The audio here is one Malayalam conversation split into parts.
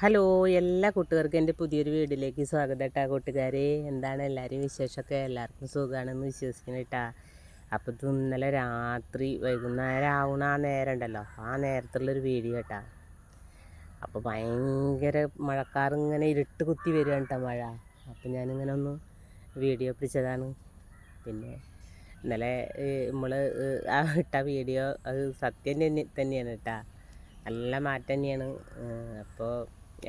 ഹലോ എല്ലാ കൂട്ടുകാർക്കും എന്റെ പുതിയൊരു വീഡിയോയിലേക്ക് സ്വാഗതം കേട്ടാ കൂട്ടുകാരെ. എന്താണ് എല്ലാവരും വിശേഷമൊക്കെ? എല്ലാവർക്കും സുഖമാണെന്ന് വിശ്വസിക്കണം കേട്ടാ. അപ്പോൾ ഇത് ഇന്നലെ രാത്രി വൈകുന്നേരം ആവണ ആ നേരം ഉണ്ടല്ലോ. ആ നേരത്തുള്ളൊരു വീഡിയോ കേട്ടാ. അപ്പോൾ ഭയങ്കര മഴക്കാർ ഇങ്ങനെ ഇരുട്ട് കുത്തി വരികയാണ് കേട്ടോ മഴ. അപ്പോൾ ഞാനിങ്ങനെ ഒന്ന് വീഡിയോ പിടിച്ചതാണ്. പിന്നെ ഇന്നലെ നമ്മൾ ആ ഇട്ട വീഡിയോ അത് സത്യം തന്നെ തന്നെയാണ് കേട്ടാ. നല്ല മാറ്റം തന്നെയാണ്. അപ്പോൾ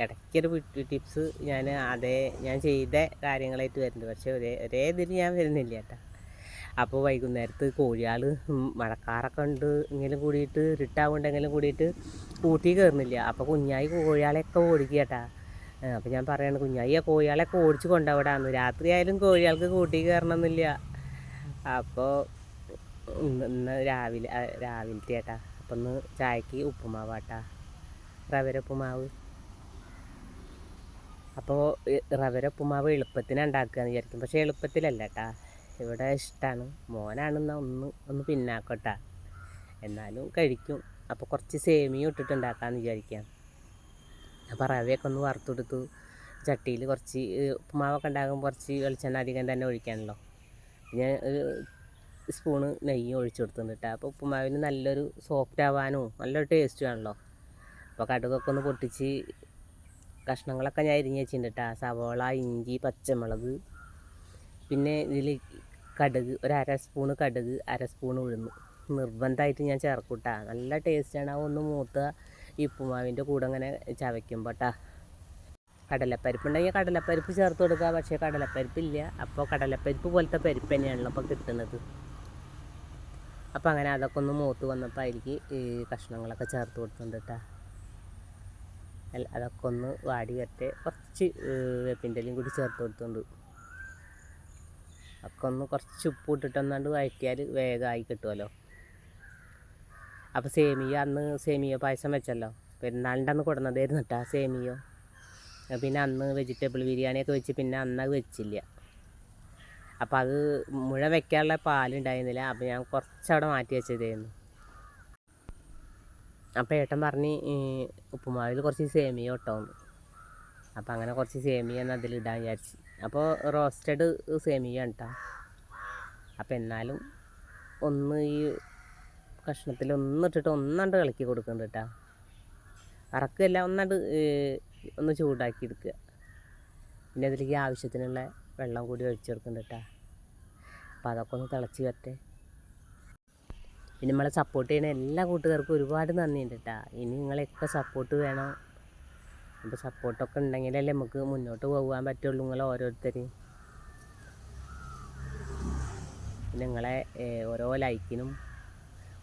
ഇടയ്ക്കൊരു ടിപ്സ് ഞാൻ അതേ ഞാൻ ചെയ്ത കാര്യങ്ങളായിട്ട് വരുന്നുണ്ട്. പക്ഷേ ഒരേ ഒരേ ഇതിൽ ഞാൻ വരുന്നില്ല കേട്ടോ. അപ്പോൾ വൈകുന്നേരത്ത് കോഴിയാൾ മഴക്കാറൊക്കെ ഉണ്ട് എങ്കിലും കൂടിയിട്ട് ഇരുട്ടാവുണ്ടെങ്കിലും കൂടിയിട്ട് കൂട്ടി കയറുന്നില്ല അപ്പോൾ കുഞ്ഞായി കോഴിയാളെയൊക്കെ ഓടിക്കുക കേട്ടാ. അപ്പോൾ ഞാൻ പറയാണ് കുഞ്ഞായി ആ കോഴിയാളെയൊക്കെ ഓടിച്ച് കൊണ്ടുപോടാന്ന് രാത്രി ആയാലും കോഴിയാൾക്ക് കൂട്ടി കയറണമെന്നില്ല അപ്പോൾ ഇന്ന് രാവിലെ രാവിലത്തെ ചേട്ടാ അപ്പം ഒന്ന് ചായക്ക് ഉപ്പുമാവാട്ടാ. റവര ഉപ്പുമാവ്. അപ്പോൾ റവര ഉപ്പുമാവ് എളുപ്പത്തിന് ഉണ്ടാക്കുകയെന്ന് വിചാരിക്കും. പക്ഷേ എളുപ്പത്തിലല്ല കേട്ടാ ഇവിടെ ഇഷ്ടമാണ് മോനാണെന്ന ഒന്ന് ഒന്ന് പിന്നാക്കട്ടാ. എന്നാലും കഴിക്കും. അപ്പോൾ കുറച്ച് സേമിയ ഇട്ടിട്ട് ഉണ്ടാക്കാമെന്ന് വിചാരിക്കാം. അപ്പോൾ റവയൊക്കെ ഒന്ന് വറുത്തെടുത്തു. ചട്ടിയിൽ കുറച്ച് ഉപ്പുമാവൊക്കെ ഉണ്ടാകുമ്പോൾ കുറച്ച് വെളിച്ചെണ്ണ അധികം തന്നെ ഒഴിക്കാനല്ലോ. ഞാൻ ഒരു സ്പൂണ് നെയ്യ് ഒഴിച്ചു കൊടുത്തിട്ടുണ്ട്. അപ്പോൾ ഉപ്പുമാവിന് നല്ലൊരു സോഫ്റ്റ് ആവാനും നല്ലൊരു ടേസ്റ്റും ആണല്ലോ അപ്പോൾ കടുകൊക്കെ ഒന്ന് പൊട്ടിച്ച് കഷ്ണങ്ങളൊക്കെ ഞാൻ അരിഞ്ഞ് വെച്ചിട്ടുണ്ട് സവോള ഇഞ്ചി പച്ചമുളക്. പിന്നെ ഇതിൽ കടുക് ഒരു അര സ്പൂണ് കടുക് അര സ്പൂൺ ഉഴുന്ന്. നിർബന്ധമായിട്ട് ഞാൻ ചേർക്കൂട്ടാ നല്ല ടേസ്റ്റാണ്. ആ ഒന്ന് മൂത്ത ഈ ഉപ്പുമാവിന്റെ കൂടെ അങ്ങനെ ചവയ്ക്കുമ്പോൾ കേട്ടോ കടലപ്പരിപ്പ് ഉണ്ടെങ്കിൽ കടലപ്പരിപ്പ് ചേർത്ത് കൊടുക്കുക. പക്ഷേ കടലപ്പരിപ്പില്ല അപ്പോൾ കടലപ്പരിപ്പ് പോലത്തെ പരിപ്പ് തന്നെയാണല്ലോ അപ്പോൾ കിട്ടുന്നത്. അപ്പോൾ അങ്ങനെ അതൊക്കെ ഒന്ന് മൂത്ത് വന്നപ്പോൾ അതിലേക്ക് ഈ കഷ്ണങ്ങളൊക്കെ ചേർത്ത് കൊടുക്കുന്നുണ്ട് കേട്ടോ അതൊക്കെ ഒന്ന് വാടി വരട്ടെ. കുറച്ച് വേപ്പിന്റെ ഇലയും കൂടി ചേർത്ത് കൊടുത്തുണ്ട്. ഒക്കെ ഒന്ന് കുറച്ച് ഉപ്പ് ഇട്ടിട്ടൊന്നാണ്ട് വഴറ്റിയാൽ വേഗമായി കിട്ടുമല്ലോ അപ്പോൾ സേമിയ അന്ന് സേമിയ പായസം വെച്ചല്ലോ. പെരുന്നാളിന്റെ അന്ന് കൊടുന്നതായിരുന്നു കേട്ടോ സേമിയോ പിന്നെ അന്ന് വെജിറ്റബിൾ ബിരിയാണിയൊക്കെ വെച്ച് പിന്നെ അന്ന് അത് വെച്ചില്ല. അപ്പോൾ അത് മുഴ വെക്കാനുള്ള പാലുണ്ടായിരുന്നില്ല. അപ്പോൾ ഞാൻ കുറച്ചവിടെ മാറ്റി വെച്ചതായിരുന്നു. അപ്പോൾ ഏട്ടൻ പറഞ്ഞ് ഉപ്പുമാവിൽ കുറച്ച് സേമിയ ഇട്ടോന്ന്. അപ്പോൾ അങ്ങനെ കുറച്ച് സേമിയ എന്ന് അതിലിടാൻ വിചാരിച്ച്. അപ്പോൾ റോസ്റ്റഡ് സേമിയ കേട്ടോ അപ്പോൾ എന്നാലും ഒന്ന് ഈ കഷ്ണത്തിൽ ഒന്നിട്ടിട്ട് ഒന്നാണ്ട് കളിക്കി കൊടുക്കുന്നുണ്ട് കേട്ടോ അറക്കല്ല ഒന്നാണ്ട് ഒന്ന് ചൂടാക്കി എടുക്കുക. പിന്നെ അതിലേക്ക് ആവശ്യത്തിനുള്ള വെള്ളം കൂടി ഒഴിച്ചു കൊടുക്കുന്നുണ്ട് കേട്ടോ അപ്പോൾ അതൊക്കെ ഒന്ന് തിളച്ച് വരട്ടെ. പിന്നെ നമ്മളെ സപ്പോർട്ട് ചെയ്യുന്ന എല്ലാ കൂട്ടുകാർക്കും ഒരുപാട് നന്ദിയുണ്ട് കേട്ടോ ഇനി നിങ്ങളെയൊക്കെ സപ്പോർട്ട് വേണം. അപ്പോൾ സപ്പോർട്ടൊക്കെ ഉണ്ടെങ്കിലല്ലേ നമുക്ക് മുന്നോട്ട് പോകാൻ പറ്റുള്ളൂ നിങ്ങൾ ഓരോരുത്തരെയും നിങ്ങളെ ഓരോ ലൈക്കിനും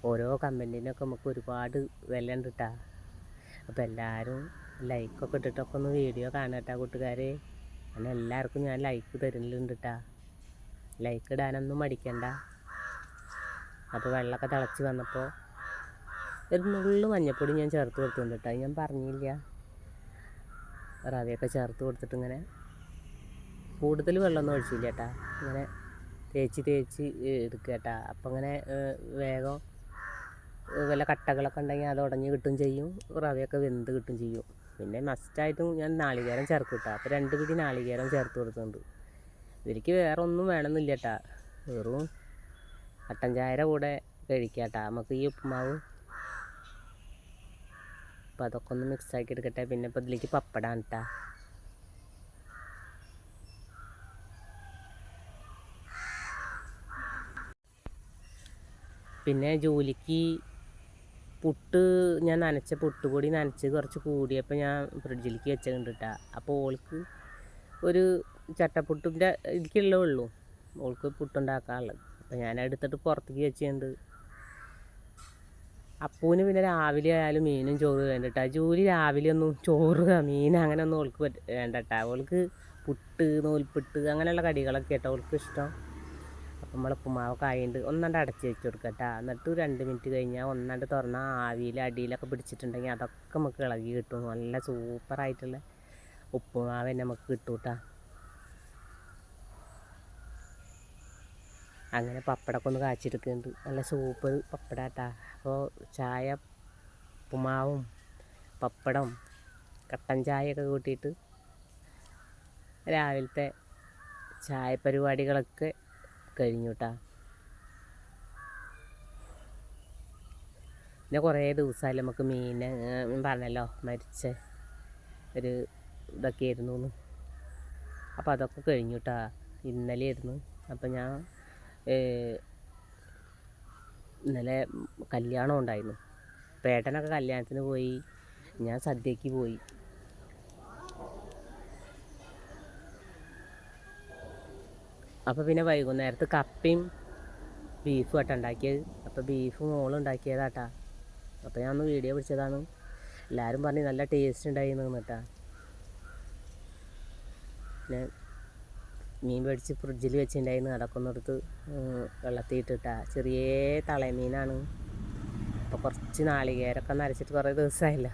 ഓരോ കമന്റിനൊക്കെ നമുക്ക് ഒരുപാട് വില ഉണ്ട് കേട്ടോ അപ്പോൾ എല്ലാവരും ലൈക്കൊക്കെ ഇട്ടിട്ടൊക്കെ ഒന്ന് വീഡിയോ കാണട്ടെ കൂട്ടുകാരെ. അങ്ങനെ എല്ലാവർക്കും ഞാൻ ലൈക്ക് തരുന്നുണ്ട് കേട്ടോ ലൈക്ക് ഇടാനൊന്നും മടിക്കണ്ട. അപ്പോൾ വെള്ളമൊക്കെ തിളച്ച് വന്നപ്പോൾ ഒരു നുള്ളു മഞ്ഞപ്പൊടി ഞാൻ ചേർത്ത് കൊടുത്തിട്ടുണ്ട് കേട്ടോ ഞാൻ പറഞ്ഞില്ല. റവയൊക്കെ ചേർത്ത് കൊടുത്തിട്ട് ഇങ്ങനെ കൂടുതൽ വെള്ളമൊന്നും ഒഴിച്ചില്ല കേട്ടാ ഇങ്ങനെ തേച്ച് തേച്ച് എടുക്കുക കേട്ടാ അപ്പം ഇങ്ങനെ വേഗം വല്ല കട്ടകളൊക്കെ ഉണ്ടെങ്കിൽ അത് ഉടഞ്ഞ് കിട്ടും ചെയ്യും. റവയൊക്കെ വെന്ത് കിട്ടും ചെയ്യും. പിന്നെ മസ്റ്റായിട്ടും ഞാൻ നാളികേരം ചേർക്കും കേട്ടോ അപ്പോൾ രണ്ട് പിടി നാളികേരം ചേർത്ത് കൊടുക്കുന്നുണ്ട് ഇതിലേക്ക് വേറെ ഒന്നും വേണമെന്നില്ല കേട്ടാ വെറും കട്ടൻ ചായയുടെ കൂടെ കഴിക്കാട്ടാ. നമുക്ക് ഈ ഉപ്പുമാവ് അപ്പോൾ അതൊക്കെ ഒന്ന് മിക്സ് ആക്കി എടുക്കട്ടെ. പിന്നെ ഇപ്പോൾ ഇതിലേക്ക് പപ്പടാണ് കേട്ടാ പിന്നെ ജോലിക്ക് പുട്ട് ഞാൻ നനച്ച പുട്ട് പൊടി നനച്ച് കുറച്ച് കൂടിയപ്പോൾ ഞാൻ ഫ്രിഡ്ജിലേക്ക് വെച്ചിട്ടുണ്ട് കേട്ടോ അപ്പോൾ ഓൾക്ക് ഒരു ചട്ടപ്പുട്ടിന്റെ ഇതിലേക്കുള്ളേ ഉള്ളൂ. ഓൾക്ക് പുട്ടുണ്ടാക്കാനുള്ളത്. അപ്പോൾ ഞാൻ എടുത്തിട്ട് പുറത്തേക്ക് വെച്ചിട്ടുണ്ട്. അപ്പൂന് പിന്നെ രാവിലെ ആയാലും മീനും ചോറ് വേണ്ടട്ടാ. ജോലി രാവിലെ ഒന്നും ചോറ് മീൻ അങ്ങനെ ഒന്നും ഓൾക്ക് വേണ്ടട്ട. ഓൾക്ക് പുട്ട് നൂൽപുട്ട് അങ്ങനെയുള്ള കടികളൊക്കെ കേട്ടോ ഓൾക്ക് ഇഷ്ടം. അപ്പം നമ്മൾ ഉപ്പുമാവൊക്കെ ആയതുകൊണ്ട് ഒന്നാണ്ട് അടച്ച് വെച്ച് കൊടുക്കട്ടാ. എന്നിട്ട് രണ്ട് മിനിറ്റ് കഴിഞ്ഞാൽ ഒന്നാണ്ട് തുറന്ന ആവിയിൽ അടിയിലൊക്കെ പിടിച്ചിട്ടുണ്ടെങ്കിൽ അതൊക്കെ നമുക്ക് ഇളകി കിട്ടും. നല്ല സൂപ്പറായിട്ടുള്ള ഉപ്പുമാവ് തന്നെ നമുക്ക് കിട്ടൂട്ടാ. അങ്ങനെ പപ്പടമൊക്കെ ഒന്ന് കാച്ചെടുക്കുന്നുണ്ട് നല്ല സൂപ്പർ പപ്പട കേട്ടാ അപ്പോൾ ചായ ഉപ്പുമാവും പപ്പടം കട്ടൻ ചായയൊക്കെ കൂട്ടിയിട്ട് രാവിലത്തെ ചായ പരിപാടികളൊക്കെ കഴിഞ്ഞു കേട്ടോ പിന്നെ കുറേ ദിവസമായി നമുക്ക് മീൻ പറഞ്ഞല്ലോ മരിച്ച ഒരു ഇതൊക്കെ ആയിരുന്നു. അപ്പോൾ അതൊക്കെ കഴിഞ്ഞു കേട്ടോ ഇന്നലെ ആയിരുന്നു അപ്പോൾ ഞാൻ ഇന്നലെ കല്യാണം ഉണ്ടായിരുന്നു. പേട്ടനൊക്കെ കല്യാണത്തിന് പോയി. ഞാൻ സദ്യക്ക് പോയി. അപ്പോൾ പിന്നെ വൈകുന്നേരത്ത് കപ്പയും ബീഫും ആട്ടാ ഉണ്ടാക്കിയത്. അപ്പോൾ ബീഫ് മോളും ഉണ്ടാക്കിയതാട്ടാ. അപ്പോൾ ഞാൻ ഒന്ന് വീഡിയോ പിടിച്ചതാണ്. എല്ലാവരും പറഞ്ഞു നല്ല ടേസ്റ്റ് ഉണ്ടായിരുന്നു എന്നിട്ടാ. പിന്നെ മീൻ മേടിച്ച് ഫ്രിഡ്ജിൽ വെച്ചിട്ടുണ്ടായിരുന്നു അതൊക്കെ വെള്ളത്തിയിട്ടിട്ട. ചെറിയ തളയമീനാണ്. അപ്പോൾ കുറച്ച് നാളികേരൊക്കെ നരച്ചിട്ട് കുറേ ദിവസമായില്ല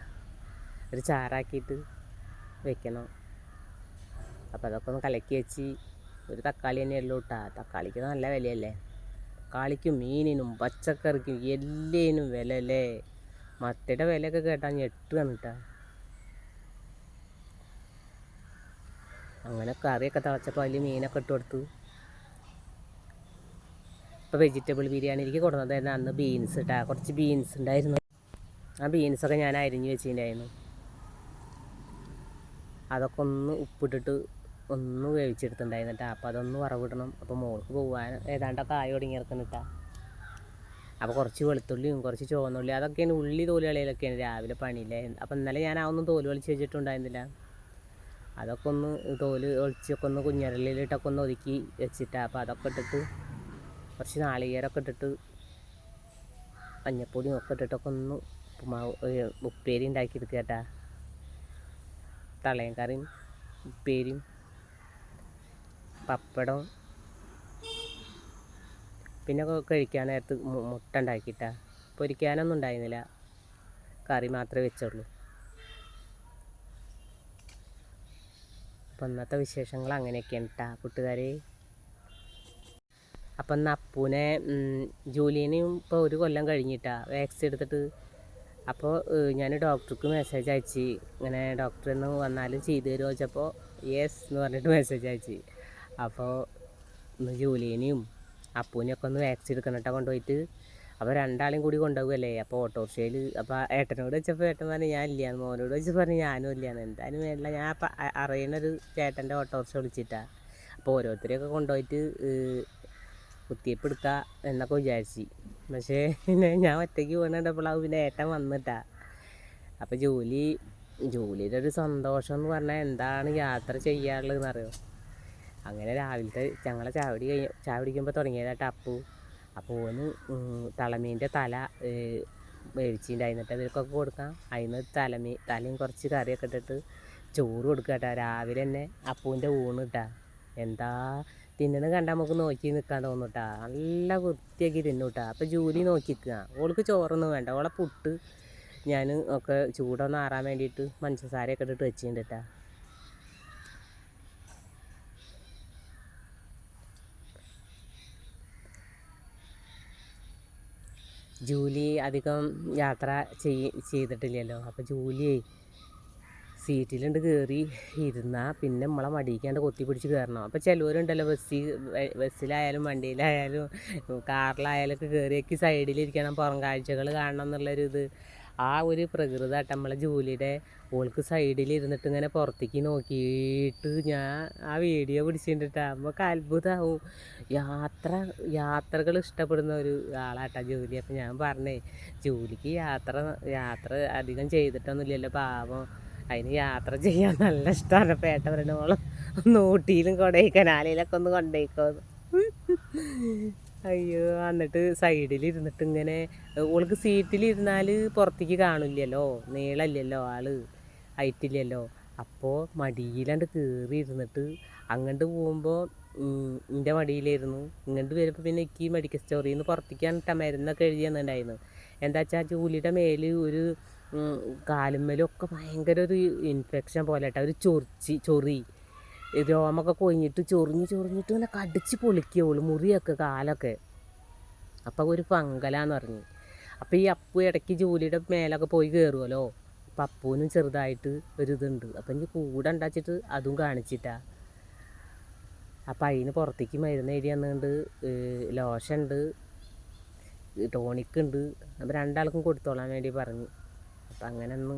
ഒരു ചാറാക്കിയിട്ട് വെക്കണം. അപ്പോൾ അതൊക്കെ ഒന്ന് കലക്കി വെച്ച് ഒരു തക്കാളി തന്നെ ഉള്ളൂ കേട്ടാ തക്കാളിക്ക് നല്ല വിലയല്ലേ. തക്കാളിക്കും മീനിനും പച്ചക്കറിക്കും എല്ലേനും വില അല്ലേ മത്തയുടെ വിലയൊക്കെ കേട്ടാൽ ഞെട്ടുകയാണ് കേട്ടാ അങ്ങനെ കറിയൊക്കെ തിളച്ചപ്പോൾ അതിൽ മീനൊക്കെ ഇട്ട് കൊടുത്തു. ഇപ്പോൾ വെജിറ്റബിൾ ബിരിയാണിക്ക് കൊടുക്കുന്നതായിരുന്നു അന്ന് ബീൻസ് ഇട്ടാ കുറച്ച് ബീൻസ് ഉണ്ടായിരുന്നു. ആ ബീൻസൊക്കെ ഞാൻ അരിഞ്ഞ് വെച്ചിട്ടുണ്ടായിരുന്നു. അതൊക്കെ ഒന്ന് ഉപ്പിട്ടിട്ട് ഒന്ന് വേവിച്ചെടുത്തിട്ടുണ്ടായിരുന്നു കേട്ടോ അപ്പോൾ അതൊന്ന് വറവിടണം. അപ്പോൾ മോൾക്ക് പോകാൻ ഏതാണ്ടൊക്കെ ആയി തുടങ്ങി ഇറക്കുന്നിട്ടാ അപ്പോൾ കുറച്ച് വെളുത്തുള്ളിയും കുറച്ച് ചുവന്നുള്ളി അതൊക്കെയാണ് ഉള്ളി തോലുകളിലൊക്കെയാണ് രാവിലെ പണിയില്ലായിരുന്നു അപ്പോൾ ഇന്നലെ ഞാൻ ഒന്നും തോൽ വലിച്ച് വെച്ചിട്ടുണ്ടായിരുന്നില്ല. അതൊക്കെ ഒന്ന് തോൽ ഒളിച്ചൊക്കെ ഒന്ന് കുഞ്ഞരലിലിട്ടൊക്കെ ഒന്ന് ഒതുക്കി വെച്ചിട്ടാ. അപ്പോൾ അതൊക്കെ ഇട്ടിട്ട് കുറച്ച് നാളികേരമൊക്കെ ഇട്ടിട്ട് മഞ്ഞപ്പൊടിയും ഒക്കെ ഇട്ടിട്ടൊക്കെ ഒന്ന് ഉപ്പേരി ഉണ്ടാക്കി എടുക്കുക കേട്ടാ. തളയും കറിയും ഉപ്പേരിയും പപ്പടം പിന്നെ കഴിക്കാൻ നേരത്ത് മുട്ട ഉണ്ടാക്കിയിട്ടാ. പൊരിക്കാനൊന്നും ഉണ്ടായിരുന്നില്ല. കറി മാത്രമേ വെച്ചുള്ളൂ. അപ്പം ഇന്നത്തെ വിശേഷങ്ങൾ അങ്ങനെയൊക്കെയാണ് കേട്ടാ കൂട്ടുകാരെ. അപ്പം ഇന്ന് അപ്പൂനെ ജോലിനെയും ജോലിനും ഇപ്പോൾ ഒരു കൊല്ലം കഴിഞ്ഞിട്ടാ വാക്സിൻ എടുത്തിട്ട്. അപ്പോൾ ഞാൻ ഡോക്ടർക്ക് മെസ്സേജ് അയച്ച്. ഇങ്ങനെ ഡോക്ടർ എന്ന് വന്നാലും ചെയ്തു തരുമോ ചോദിച്ചപ്പോൾ യെസ് എന്ന് പറഞ്ഞിട്ട് മെസ്സേജ് അയച്ച്. അപ്പോൾ ഇന്ന് ജോലിനെയും അപ്പൂനെയൊക്കെ ഒന്ന് വാക്സിൻ എടുക്കണം കേട്ടോ കൊണ്ടുപോയിട്ട്. അപ്പോൾ രണ്ടാളെയും കൂടി കൊണ്ടുപോകുമല്ലേ അപ്പോൾ ഓട്ടോറിക്ഷയിൽ അപ്പോൾ ഏട്ടനോട് വെച്ചപ്പോൾ ഏട്ടൻ പറഞ്ഞു ഞാൻ ഇല്ലയെന്ന്. മോനോട് വെച്ച് പറഞ്ഞു ഞാനും ഇല്ലയെന്ന്. എന്തായാലും വേണ്ട ഞാൻ അപ്പോൾ അറിയണൊരു ചേട്ടന്റെ ഓട്ടോറിക്ഷ വിളിച്ചിട്ടാണ് അപ്പോൾ ഓരോരുത്തരെയൊക്കെ കൊണ്ടുപോയിട്ട് കുത്തിയപ്പ് എടുക്കുക എന്നൊക്കെ വിചാരിച്ച്. പക്ഷേ പിന്നെ ഞാൻ ഒറ്റയ്ക്ക് പോകുന്നുണ്ടപ്പോഴാവും പിന്നെ ഏട്ടൻ വന്നിട്ടാ. അപ്പോൾ ജോലി ജോലിയുടെ ഒരു സന്തോഷം എന്ന് പറഞ്ഞാൽ എന്താണ് യാത്ര ചെയ്യാനുള്ളതെന്ന് അറിയോ അങ്ങനെ രാവിലത്തെ ഞങ്ങളെ ചാവടി കഴിഞ്ഞ ചാവടിക്കുമ്പോൾ തുടങ്ങിയതായിട്ട് അപ്പു അപ്പോൾ ഓന് തളമീന്റെ തല ഏഹ്, വേവിച്ചിട്ടുണ്ടായിരുന്നിട്ട് ഇവർക്കൊക്കെ കൊടുക്കാം. അതിന് തലമീ തലയും കുറച്ച് കറിയൊക്കെ ഇട്ടിട്ട് ചോറ് കൊടുക്കുക കേട്ടോ രാവിലെ തന്നെ അപ്പൂന്റെ ഊണ് കിട്ടുക എന്താ തിന്നണ കണ്ടാൽ നമുക്ക് നോക്കി നിൽക്കാൻ തോന്നുട്ടാ. നല്ല വൃത്തിയാക്കി തിന്നൂട്ടാ. അപ്പോൾ ജോലി നോക്കി നിൽക്കുക ഓൾക്ക് ചോറൊന്നും വേണ്ട. ഓളെ പുട്ട് ഞാൻ ഒക്കെ ചൂടൊന്ന് ആറാൻ വേണ്ടിയിട്ട് പഞ്ചസാരയൊക്കെ ഇട്ടിട്ട് വെച്ചിട്ടുണ്ട് കേട്ടാ ജൂലി അധികം യാത്ര ചെയ് ചെയ്തിട്ടില്ലല്ലോ. അപ്പോൾ ജൂലിയെ സീറ്റിലുണ്ട് കയറി ഇരുന്നാൽ പിന്നെ നമ്മളെ മടിക്കാണ്ട് കൊത്തി പിടിച്ച് കയറണം അപ്പോൾ ചിലവരുണ്ടല്ലോ ബസ്സിൽ ബസ്സിലായാലും വണ്ടിയിലായാലും കാറിലായാലും ഒക്കെ കയറിയൊക്കെ സൈഡിലിരിക്കണം. പുറം കാഴ്ചകൾ കാണണം എന്നുള്ളൊരു ഇത് ആ ഒരു പ്രകൃതമായിട്ട് നമ്മളെ ജോലിയുടെ ഓൾക്ക് സൈഡിൽ ഇരുന്നിട്ട് ഇങ്ങനെ പുറത്തേക്ക് നോക്കിയിട്ട് ഞാൻ ആ വീഡിയോ പിടിച്ചിട്ടിട്ടാ നമുക്ക് അത്ഭുതമാവും യാത്ര യാത്രകൾ ഇഷ്ടപ്പെടുന്ന ഒരു ആളാട്ടാ ജോലി. അപ്പം ഞാൻ പറഞ്ഞേ ജോലിക്ക് യാത്ര യാത്ര അധികം ചെയ്തിട്ടൊന്നുമില്ലല്ലോ പാവം. അതിന് യാത്ര ചെയ്യാൻ നല്ല ഇഷ്ടമാണ് പേട്ട പറയണോളം ഒന്ന് ഊട്ടിയിലും ഒന്ന് കൊണ്ടേക്കോന്ന്. അയ്യോ എന്നിട്ട് സൈഡിൽ ഇരുന്നിട്ട് ഇങ്ങനെ ഓൾക്ക് സീറ്റിലിരുന്നാൽ പുറത്തേക്ക് കാണില്ലല്ലോ നീളമില്ലല്ലോ ആൾ ആയിട്ടില്ലല്ലോ അപ്പോൾ മടിയിലാണ്ട് കയറി ഇരുന്നിട്ട് അങ്ങോട്ട് പോകുമ്പോൾ എന്റെ മടിയിലായിരുന്നു. ഇങ്ങോട്ട് വരുമ്പോൾ പിന്നെ എനിക്ക് മെഡിക്കൽ സ്റ്റോറിൽ നിന്ന് പുറത്തേക്കാണ് ഇട്ട മരുന്നൊക്കെ എഴുതി തന്നിട്ടുണ്ടായിരുന്നു. എന്താ വെച്ചാൽ ജോലിയുടെ മേൽ ഒരു കാലുമ്മലും ഒക്കെ ഭയങ്കര ഒരു ഇൻഫെക്ഷൻ പോലെ കേട്ടോ ഒരു ചൊറിച്ചി ചൊറി. രോമൊക്കെ കൊഴിഞ്ഞിട്ട് ചൊറിഞ്ഞ് ചൊറിഞ്ഞിട്ട് ഇങ്ങനെ കടിച്ച് പൊളിക്കുള്ളൂ മുറിയൊക്കെ കാലൊക്കെ. അപ്പോൾ ഒരു പങ്കലാന്ന് പറഞ്ഞു. അപ്പോൾ ഈ അപ്പു ഇടയ്ക്ക് ജോലിയുടെ മേലൊക്കെ പോയി കയറുമല്ലോ അപ്പം അപ്പൂനും ചെറുതായിട്ട് ഒരു ഇതുണ്ട്. അപ്പം എനിക്ക് കൂടെ ഉണ്ടാച്ചിട്ട് അതും കാണിച്ചിട്ടാ. അപ്പം അതിന് പുറത്തേക്ക് മരുന്ന് എഴുതി തന്നുകൊണ്ട് ലോഷൻ ഉണ്ട് ടോണിക് ഉണ്ട് അപ്പം രണ്ടാൾക്കും കൊടുത്തോളാൻ വേണ്ടി പറഞ്ഞു. അപ്പം അങ്ങനെ ഒന്ന്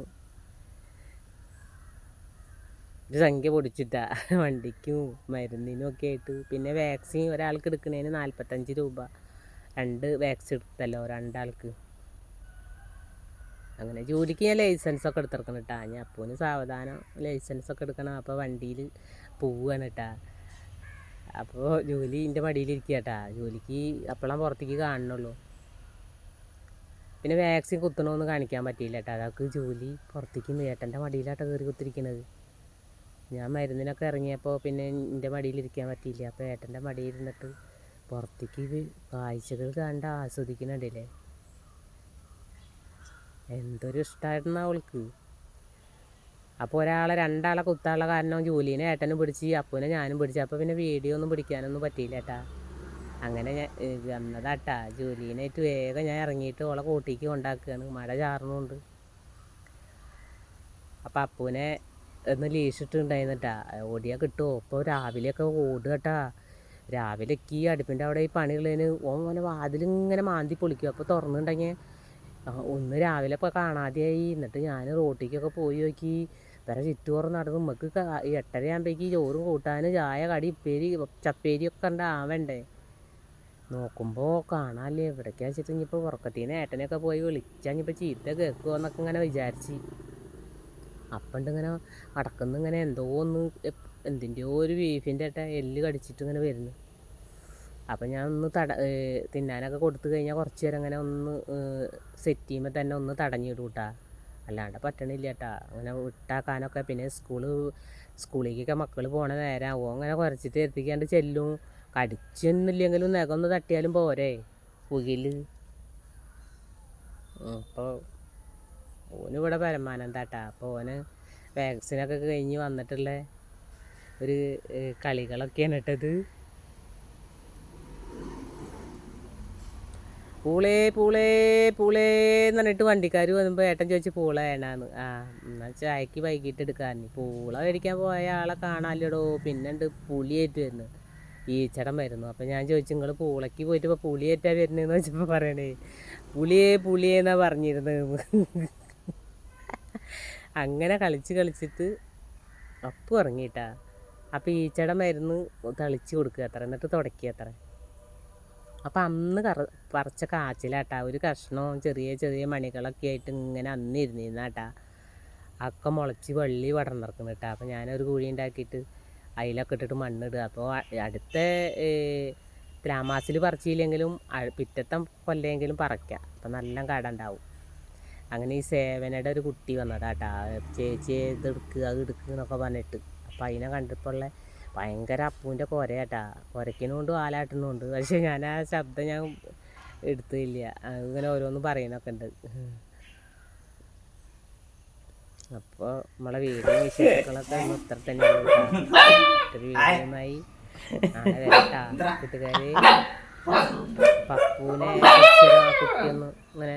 ഒരു സംഖ്യ പൊടിച്ചിട്ടാ. വണ്ടിക്കും മരുന്നിനും ഒക്കെ ആയിട്ട്. പിന്നെ വാക്സിൻ ഒരാൾക്ക് എടുക്കുന്നതിന് നാൽപ്പത്തഞ്ച് രൂപ. രണ്ട് വാക്സിൻ എടുത്തല്ലോ രണ്ടാൾക്ക്. അങ്ങനെ ജോലിക്ക് ഞാൻ ലൈസൻസ് ഒക്കെ എടുത്തിറക്കണം കേട്ടാ ഞാൻ അപ്പോന് സാവധാനം ലൈസൻസ് ഒക്കെ എടുക്കണം. അപ്പോൾ വണ്ടിയിൽ പോവുകയാണ് കേട്ടാ അപ്പോൾ ജോലി എന്റെ മടിയിലിരിക്കുക കേട്ടാ ജോലിക്ക് അപ്പോഴാണ് പുറത്തേക്ക് കാണണുള്ളൂ പിന്നെ വാക്സിൻ കുത്തണമെന്ന് കാണിക്കാൻ പറ്റിയില്ല കേട്ടോ അതൊക്കെ ജോലി പുറത്തേക്ക് നേട്ടന്റെ മടിയിലാട്ടോ കയറി കുത്തിരിക്കണത്. ഞാൻ മരുന്നിനൊക്കെ ഇറങ്ങിയപ്പോൾ പിന്നെ എന്റെ മടിയിലിരിക്കാൻ പറ്റിയില്ല. അപ്പോൾ ഏട്ടന്റെ മടിയിരുന്നിട്ട് പുറത്തേക്ക് ഇത് കാഴ്ചകൾ കണ്ട് ആസ്വദിക്കുന്നുണ്ടല്ലേ? എന്തൊരു ഇഷ്ടമായിരുന്നു അവൾക്ക്. അപ്പോൾ ഒരാളെ രണ്ടാളെ കുത്താനുള്ള കാരണം ജോലീനെ ഏട്ടനും പിടിച്ച് അപ്പൂനെ ഞാനും പിടിച്ച്. അപ്പോൾ പിന്നെ വീഡിയോ ഒന്നും പിടിക്കാനൊന്നും പറ്റിയില്ല ഏട്ടാ. അങ്ങനെ ഞാൻ വന്നതാട്ടാ. ജോലീനായിട്ട് വേഗം ഞാൻ ഇറങ്ങിയിട്ട് ഓളെ കൂട്ടിക്ക് കൊണ്ടാക്കുകയാണ് മഴ ചാറുന്നുണ്ട് അപ്പോൾ അപ്പൂനെ ഒന്ന് ലീഷിട്ടുണ്ടായിരുന്നിട്ടാ ഓടിയാൽ കിട്ടുമോ ഇപ്പോൾ രാവിലെയൊക്കെ ഓടുക കേട്ടാ രാവിലേക്ക് ഈ അടുപ്പിന്റെ അവിടെ ഈ പണിയുള്ളതിന് ഓൻ ഓനെ വാതിലിങ്ങനെ മാന്തി പൊളിക്കും. അപ്പോൾ തുറന്നിട്ടുണ്ടെങ്കിൽ ഒന്ന് രാവിലെ ഇപ്പോൾ കാണാതെയായി. എന്നിട്ട് ഞാൻ റോട്ടിക്കൊക്കെ പോയി നോക്കി. വേറെ ചുറ്റുപുറം നടന്ന് നമുക്ക് എട്ടര ആകുമ്പോഴേക്ക് ചോറും കൂട്ടാനും ചായ കടി ഉപ്പേരി ചപ്പേരി ഒക്കെ ഉണ്ടാവണ്ടേ നോക്കുമ്പോൾ കാണാല്ലേ. എവിടേക്കാ വെച്ചിട്ട് ഇനിയിപ്പോൾ ഉറക്കത്തിന് ഏട്ടനെയൊക്കെ പോയി വിളിച്ചാൽ ഇനിയിപ്പോൾ ചീത്ത കേൾക്കുമോ എന്നൊക്കെ ഇങ്ങനെ വിചാരിച്ച്. അപ്പണ്ട് ഇങ്ങനെ അടക്കുന്ന ഇങ്ങനെ എന്തോ ഒന്ന് എന്തിന്റെയോ ഒരു ബീഫിന്റെ ഏട്ട എല്ല് കടിച്ചിട്ട് ഇങ്ങനെ വരുന്നു. അപ്പം ഞാൻ ഒന്ന് തട തിന്നാനൊക്കെ കൊടുത്തു കഴിഞ്ഞാൽ കുറച്ച് നേരം അങ്ങനെ ഒന്ന് സെറ്റ് ചെയ്യുമ്പോൾ തന്നെ ഒന്ന് തടഞ്ഞിടും കേട്ടാ അല്ലാണ്ട് പറ്റണില്ല കേട്ടാ അങ്ങനെ വിട്ടാക്കാനൊക്കെ പിന്നെ സ്കൂൾ സ്കൂളിലേക്കൊക്കെ മക്കൾ പോണ നേരമാവും അങ്ങനെ കുറച്ചിട്ട് എത്തിക്കാണ്ട് ചെല്ലും. കടിച്ചൊന്നുമില്ലെങ്കിലും നഖമൊന്ന് തട്ടിയാലും പോരെ. പുകിൽ. അപ്പോൾ ഓന് ഇവിടെ പരമാനന്ദാട്ടാ. അപ്പോൾ ഓന് വാക്സിനൊക്കെ കഴിഞ്ഞ് വന്നിട്ടുള്ള ഒരു കളികളൊക്കെയാണ് ഇട്ടത് പൂളേ പൂളേ പൂളേ എന്ന് പറഞ്ഞിട്ട് വണ്ടിക്കാർ വന്നുമ്പോൾ ഏട്ടൻ ചോദിച്ച് പൂള വേണാന്ന്. ആ എന്നാൽ ചായക്ക് വൈകിട്ട് എടുക്കാറുണ്ട് പൂള മേടിക്കാൻ പോയ ആളെ കാണാമല്ലോടോ പിന്നെണ്ട് പുളിയേറ്റ് വരുന്നു. ഈച്ചടം വരുന്നു. അപ്പം ഞാൻ ചോദിച്ചു നിങ്ങൾ പൂളയ്ക്ക് പോയിട്ട് ഇപ്പോൾ പുളിയേറ്റാ വരുന്നതെന്ന് വെച്ചപ്പോൾ പറയണേ പുളിയേ പുളിയേന്നാ പറഞ്ഞിരുന്നത് അങ്ങനെ കളിച്ച് കളിച്ചിട്ട് അപ്പു ഇറങ്ങിയിട്ടാ അപ്പോൾ ഈച്ചയുടെ മരുന്ന് തളിച്ച് കൊടുക്കുക അത്ര എന്നിട്ട് തുടക്കുക അത്ര. അപ്പം അന്ന് കറ പറിച്ച കാച്ചിലാട്ടാ. ഒരു കഷ്ണവും ചെറിയ ചെറിയ മണികളൊക്കെ ആയിട്ട് ഇങ്ങനെ അന്ന് ഇരുന്നിരുന്നാട്ടാ. ഒക്കെ മുളച്ച് വള്ളി പടർന്നിറക്കുന്നു കേട്ടോ അപ്പം ഞാനൊരു കുഴി ഉണ്ടാക്കിയിട്ട് അതിലൊക്കെ ഇട്ടിട്ട് മണ്ണിടുക. അപ്പോൾ അടുത്ത ത്രാമാസിൽ പറിച്ചില്ലെങ്കിലും പിറ്റത്തെ കൊല്ലമെങ്കിലും പറിക്കാം. അപ്പം നല്ല കട ഉണ്ടാവും. അങ്ങനെ ഈ സേവനയുടെ ഒരു കുട്ടി വന്നതാട്ടാ. ചേച്ചി ഇത് എടുക്കുക അത് എടുക്കുക എന്നൊക്കെ പറഞ്ഞിട്ട്. അപ്പം അതിനെ കണ്ടപ്പോൾ ഉള്ള ഭയങ്കര അപ്പൂന്റെ കുരയാട്ടാ. കുരയ്ക്കണുണ്ട് ആലാട്ടുന്നുണ്ട് പക്ഷേ ഞാൻ ആ ശബ്ദം ഞാൻ എടുത്തില്ല. അങ്ങനെ ഇങ്ങനെ ഓരോന്ന് പറയുന്നൊക്കെ ഉണ്ട്. അപ്പോൾ നമ്മളെ വീടും വിശേഷങ്ങളൊക്കെ ഇത്ര തന്നെയാണ് വീടുമായി നാളെ വരട്ടാ കൂട്ടുകാരെ. ആ കുട്ടിയൊന്ന് ഇങ്ങനെ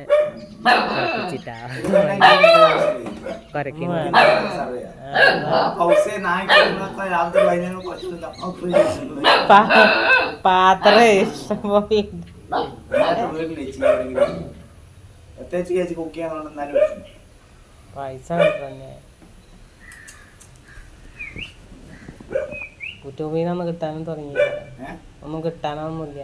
പാത്രേ പൈസ തന്നെ കിട്ടാനും തുടങ്ങിയില്ല ഒന്നും കിട്ടാനൊന്നുമില്ല